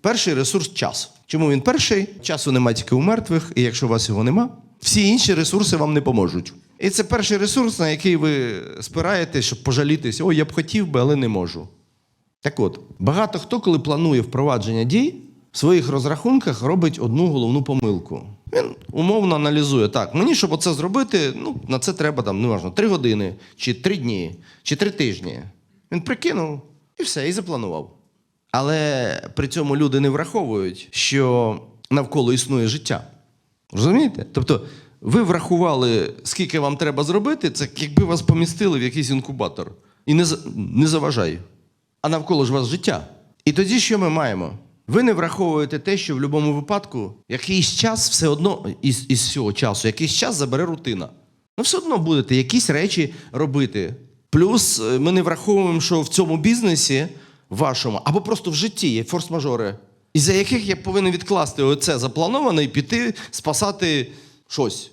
Перший ресурс час. Чому він перший? Часу немає тільки у мертвих, і якщо у вас його нема, всі інші ресурси вам не поможуть. І це перший ресурс, на який ви спираєтесь, щоб пожалітися. О, я б хотів би, але не можу. Так от, багато хто, коли планує впровадження дій, в своїх розрахунках робить одну головну помилку. Він умовно аналізує, так, мені, щоб оце зробити, ну, на це треба там, неважно, три години, чи три дні, чи три тижні. Він прикинув і все, і запланував. Але при цьому люди не враховують, що навколо існує життя. Розумієте? Тобто, ви врахували, скільки вам треба зробити, це якби вас помістили в якийсь інкубатор. І не, не заважай. А навколо ж вас життя. І тоді що ми маємо? Ви не враховуєте те, що в будь-якому випадку якийсь час все одно із, із цього часу, якийсь час забере рутина. Ну, все одно будете якісь речі робити. Плюс е, ми не враховуємо, що в цьому бізнесі вашому, або просто в житті є форс-мажори, із-за яких я повинен відкласти оце заплановане і піти спасати щось.